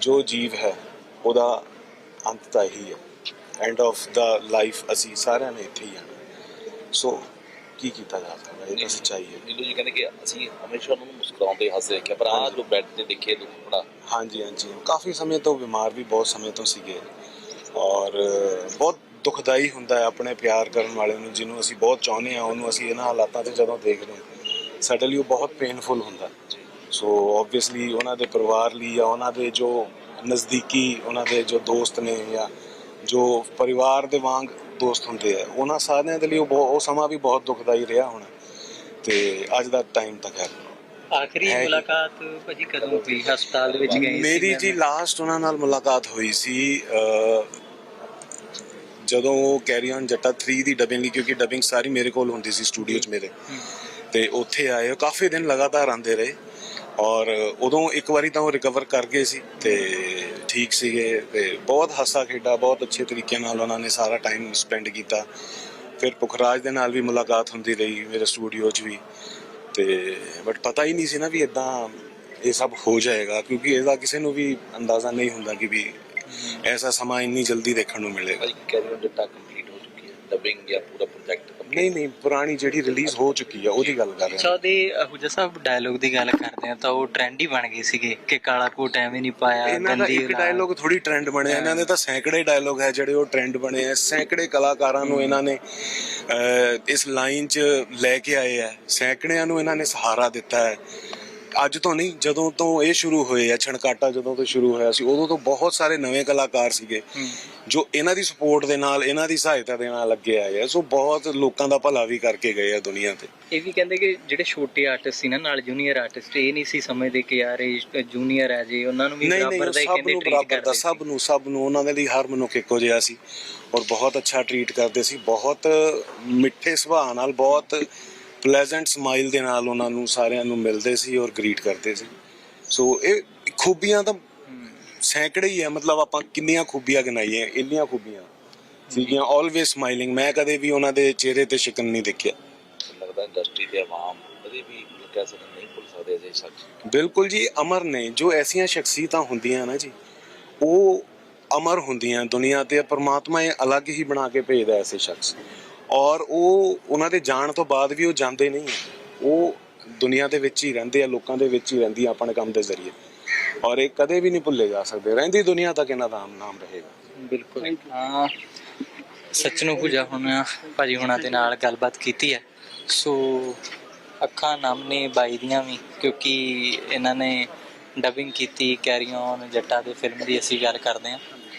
ਜੋ ਜੀਵ ਹੈ ਉਹਦਾ ਅੰਤ ਤਾਂ ਇਹੀ ਹੈ। ਐਂਡ ਆਫ ਦਾ ਲਾਈਫ ਅਸੀਂ ਸਾਰਿਆਂ ਨੇ ਇੱਥੇ ਹੀ ਆਣਾ ਸੋ ਕੀ ਕੀਤਾ ਜਾ ਸਕਦਾ? ਇਹ ਤਾਂ ਸੱਚਾਈ ਹੈ। ਨੀਲੂ ਜੀ ਕਹਿੰਦੇ ਕਿ ਅਸੀਂ ਹਮੇਸ਼ਾ ਉਹਨਾਂ ਨੂੰ ਮੁਸਕਰਾਉਂਦੇ ਹੱਸਦੇ ਦੇਖਿਆ ਪਰ ਆਹ ਜੋ ਬੈੱਡ ਤੇ ਦੇਖੇ ਦੁੱਖ ਬੜਾ ਹਾਂਜੀ ਹਾਂਜੀ। ਕਾਫੀ ਸਮੇਂ ਤੋਂ ਬਿਮਾਰ ਵੀ ਬਹੁਤ ਸਮੇਂ ਤੋਂ ਸੀਗੇ। ਔਰ ਬਹੁਤ ਦੁਖਦਾਈ ਹੁੰਦਾ ਹੈ ਆਪਣੇ ਪਿਆਰ ਕਰਨ ਵਾਲੇ ਨੂੰ ਜਿਹਨੂੰ ਅਸੀਂ ਬਹੁਤ ਚਾਹੁੰਦੇ ਆ ਉਹਨੂੰ ਅਸੀਂ ਇਹਨਾਂ ਹਾਲਾਤਾਂ 'ਤੇ ਜਦੋਂ ਦੇਖਦੇ ਹਾਂ ਸਾਡੇ ਲਈ ਉਹ ਬਹੁਤ ਪੇਨਫੁਲ ਹੁੰਦਾ। ਸੋ ਆਬਵੀਅਸਲੀ ਉਹਨਾਂ ਦੇ ਪਰਿਵਾਰ ਲਈ ਜਾਂ ਉਹਨਾਂ ਦੇ ਜੋ ਨਜ਼ਦੀਕੀ ਉਹਨਾਂ ਦੇ ਜੋ ਦੋਸਤ ਨੇ ਜਾਂ ਜੋ ਪਰਿਵਾਰ ਦੇ ਵਾਂਗ ਦੋਸਤ ਹੁੰਦੇ ਆ ਉਹਨਾਂ ਸਾਰਿਆਂ ਦੇ ਲਈ ਉਹ ਉਹ ਸਮਾਂ ਵੀ ਬਹੁਤ ਦੁਖਦਾਈ ਰਿਹਾ ਹੋਣਾ। ਤੇ ਅੱਜ ਦਾ ਟਾਈਮ ਤਾਂ ਖੈਰ ਆਖਰੀ ਹੈ ਹੀ। ਮੁਲਾਕਾਤ ਭਾਜੀ ਕਦੋਂ ਹੋਈ? ਹਸਪਤਾਲ ਦੇ ਵਿੱਚ ਗਏ ਮੇਰੀ ਜੀ ਲਾਸਟ ਉਹਨਾਂ ਨਾਲ ਮੁਲਾਕਾਤ ਹੋਈ ਸੀ ਜਦੋਂ ਕੈਰੀ ਔਨ ਜੱਟਾ 3 ਦੀ ਡਬਿੰਗ ਲਈ ਕਿਉਂਕਿ ਡਬਿੰਗ ਸਾਰੀ ਮੇਰੇ ਕੋਲ ਹੁੰਦੀ ਸੀ ਸਟੂਡੀਓ 'ਚ ਮੇਰੇ। ਤੇ ਉੱਥੇ ਆਏ ਉਹ ਕਾਫੀ ਦਿਨ ਲਗਾਤਾਰ ਆਂਦੇ ਰਹੇ। ਔਰ ਉਦੋਂ ਇੱਕ ਵਾਰੀ ਤਾਂ ਉਹ ਰਿਕਵਰ ਕਰ ਗਏ ਸੀ ਤੇ ਠੀਕ ਸੀਗੇ ਤੇ ਬਹੁਤ ਹਾਸਾ ਖੇਡਾ ਬਹੁਤ ਅੱਛੇ ਤਰੀਕੇ ਨਾਲ ਉਹਨਾਂ ਨੇ ਸਾਰਾ ਟਾਈਮ ਸਪੈਂਡ ਕੀਤਾ। ਫਿਰ ਪੁਖਰਾਜ ਦੇ ਨਾਲ ਵੀ ਮੁਲਾਕਾਤ ਹੁੰਦੀ ਰਹੀ ਮੇਰੇ ਸਟੂਡੀਓ 'ਚ ਵੀ। ਤੇ ਬਟ ਪਤਾ ਹੀ ਨਹੀਂ ਸੀ ਨਾ ਵੀ ਇਦਾਂ ਇਹ ਸਭ ਹੋ ਜਾਏਗਾ ਕਿਉਂਕਿ ਇਹਦਾ ਕਿਸੇ ਨੂੰ ਵੀ ਅੰਦਾਜ਼ਾ ਨਹੀਂ ਹੁੰਦਾ ਕਿ ਵੀ ਐਸਾ ਸਮਾਂ ਇੰਨੀ ਜਲਦੀ ਦੇਖਣ ਨੂੰ ਮਿਲੇਗਾ। ਭਾਈ Carry On Jatta complete dubbing ਜਾਂ ਪੂਰਾ ਪ੍ਰੋਜੈਕਟ ਨਹੀਂ ਨਹੀਂ ਪੁਰਾਣੀ ਜਿਹੜੀ ਰਿਲੀਜ਼ ਹੋ ਚੁੱਕੀ ਆ ਉਹਦੀ ਗੱਲ ਕਰ ਅੱਛਾ ਰਿਹਾ ਉਹਦੇ ਹੁਜਾ ਸਾਹਿਬ ਡਾਇਲੋਗ ਦੀ ਗੱਲ ਕਰਦੇ ਆ ਤਾਂ ਉਹ ਟ੍ਰੈਂਡ ਹੀ ਬਣ ਗਏ ਸੀਗੇ ਕਿ ਕਾਲਾ ਕੋਟ ਐਵੇਂ ਨਹੀਂ ਪਾਇਆ ਇਹਨਾਂ ਦਾ ਗੰਦੀ ਇੱਕ। ਡਾਇਲੋਗ ਥੋੜੀ ਟ੍ਰੈਂਡ ਬਣਿਆ ਇਹਨਾਂ ਦੇ ਤਾਂ ਸੈਂਕੜੇ ਡਾਇਲੋਗ ਹੈ ਜਿਹੜੇ ਉਹ ਟ੍ਰੈਂਡ ਬਣੇ ਆ। ਸੈਂਕੜੇ ਕਲਾਕਾਰਾਂ ਨੂੰ ਇਹਨਾਂ ਨੇ ਅਹ, ਇਸ ਲਾਈਨ 'ਚ ਲੈ ਕੇ ਆਏ ਆ। ਸੈਂਕੜਿਆਂ ਨੂੰ ਇਹਨਾਂ ਨੇ ਸਹਾਰਾ ਦਿੱਤਾ ਹੈ। ਅੱਜ ਤੋਂ ਨਹੀਂ ਜਦੋਂ ਤੋਂ ਇਹ ਸ਼ੁਰੂ ਹੋਏ ਆ ਛਣਕਾਟਾ ਜਦੋਂ ਤੋਂ ਸ਼ੁਰੂ ਹੋਇਆ ਸੀ ਉਦੋਂ ਤੋਂ ਬਹੁਤ ਸਾਰੇ ਨਵੇਂ ਕਲਾਕਾਰ ਸੀਗੇ। ਜੋ ਇਹਨਾਂ ਦੀ ਸਪੋਰਟ ਦੇ ਨਾਲ ਇਹਨਾਂ ਦੀ ਸਹਾਇਤਾ ਦੇ ਨਾਲ ਅੱਗੇ ਆਏ ਆ। ਸੋ ਬਹੁਤ ਲੋਕਾਂ ਦਾ ਭਲਾ ਵੀ ਕਰਕੇ ਗਏ ਆ ਦੁਨੀਆ ਤੇ। ਇਹ ਵੀ ਕਹਿੰਦੇ ਕਿ ਜਿਹੜੇ ਛੋਟੇ ਆਰਟਿਸਟ ਸੀ ਨਾ ਨਾਲ ਜੂਨੀਅਰ ਆਰਟਿਸਟ ਇਹ ਨਹੀਂ ਸੀ ਸਮਝਦੇ ਕਿ ਯਾਰ ਇਹ ਜੂਨੀਅਰ ਹੈ ਜੀ ਉਹਨਾਂ ਨੂੰ ਵੀ ਬਰਾਬਰ ਦਾ ਹੀ ਸਭ ਕਹਿੰਦੇ ਨੂੰ ਟ੍ਰੀਟ ਕਰਦੇ ਸਭ ਨੂੰ ਸਭ ਨੂੰ ਉਹਨਾਂ ਦੇ ਲਈ ਹਰ ਮਨੁੱਖ ਇੱਕੋ ਜਿਹਾ ਸੀ ਔਰ ਬਹੁਤ ਅੱਛਾ ਟਰੀਟ ਕਰਦੇ ਸੀ। ਬਹੁਤ ਮਿੱਠੇ ਸੁਭਾਅ ਨਾਲ ਬਹੁਤ ਪਲੇਜ਼ੈਂਟ ਸਮਾਈਲ ਦੇ ਨਾਲ ਉਹਨਾਂ ਨੂੰ ਸਾਰਿਆਂ ਨੂੰ ਮਿਲਦੇ ਸੀ ਔਰ ਗ੍ਰੀਟ ਕਰਦੇ ਸੀ। ਸੋ ਇਹ ਖੂਬੀਆਂ ਤਾਂ ਸੈਂਕੜੇ ਹੀ ਆ ਮਤਲਬ ਆਪਾਂ ਕਿੰਨੀਆਂ ਖੂਬੀਆਂ ਗਿਣਾਈਏ ਇੰਨੀਆਂ ਖੂਬੀਆਂ ਸੀਗੀਆਂ ਆਲਵੇਸ ਸਮਾਈਲਿੰਗ ਮੈਂ ਕਦੇ ਵੀ ਉਹਨਾਂ ਦੇ ਚਿਹਰੇ ਤੇ ਸ਼ਿਕਨ ਨਹੀਂ ਦੇਖਿਆ। ਲੱਗਦਾ ਇੰਡਸਟਰੀ ਦੇ ਆਵਾਮ ਕਦੇ ਵੀ ਕਹਿ ਸਕਦੇ ਨਹੀਂ ਭੁੱਲ ਸਕਦੇ ਅਜੇ ਸੱਚ ਬਿਲਕੁਲ ਜੀ ਅਮਰ ਨੇ ਜੋ ਐਸੀਆਂ ਸ਼ਖਸੀਅਤਾਂ ਹੁੰਦੀਆਂ ਨਾ ਜੀ ਉਹ ਅਮਰ ਹੁੰਦੀਆਂ। ਦੁਨੀਆ ਤੇ ਪਰਮਾਤਮਾ ਇਹ ਅਲੱਗ ਹੀ ਬਣਾ ਕੇ ਭੇਜਦਾ ਐਸੇ ਸ਼ਖਸ। ਔਰ ਉਹ ਉਹਨਾਂ ਦੇ ਜਾਣ ਤੋਂ ਬਾਅਦ ਵੀ ਉਹ ਜਾਂਦੇ ਨਹੀਂ ਉਹ ਦੁਨੀਆ ਦੇ ਵਿੱਚ ਹੀ ਰਹਿੰਦੇ ਆ ਲੋਕਾਂ ਦੇ ਵਿੱਚ ਹੀ ਰਹਿੰਦੀ ਆ ਆਪਣੇ ਕੰਮ ਦੇ ਜ਼ਰੀਏ। ਔਰ ਇਹ ਕਦੇ ਵੀ ਨਹੀਂ ਭੁੱਲੇ ਜਾ ਸਕਦੇ। ਰਹਿੰਦੀ ਦੁਨੀਆ ਤੱਕ ਇਹਨਾਂ ਦਾ ਨਾਮ ਰਹੇਗਾ। ਬਿਲਕੁਲ। ਹਾਂ ਸੱਚ ਨੂੰ ਹੁਜਾ ਹੁਣ ਭਾਜੀ ਹੁਣਾਂ ਦੇ ਨਾਲ ਗੱਲਬਾਤ ਕੀਤੀ ਹੈ। ਸੋ ਅੱਖਾਂ ਨਮ ਨੇ ਬਾਈ ਦੀਆਂ ਵੀ ਕਿਉਂਕਿ ਇਹਨਾਂ ਨੇ ਡਬਿੰਗ ਕੀਤੀ ਕੈਰੀ ਔਨ ਜੱਟਾ ਦੇ ਫਿਲਮ ਦੀ ਅਸੀਂ ਗੱਲ ਕਰਦੇ ਹਾਂ।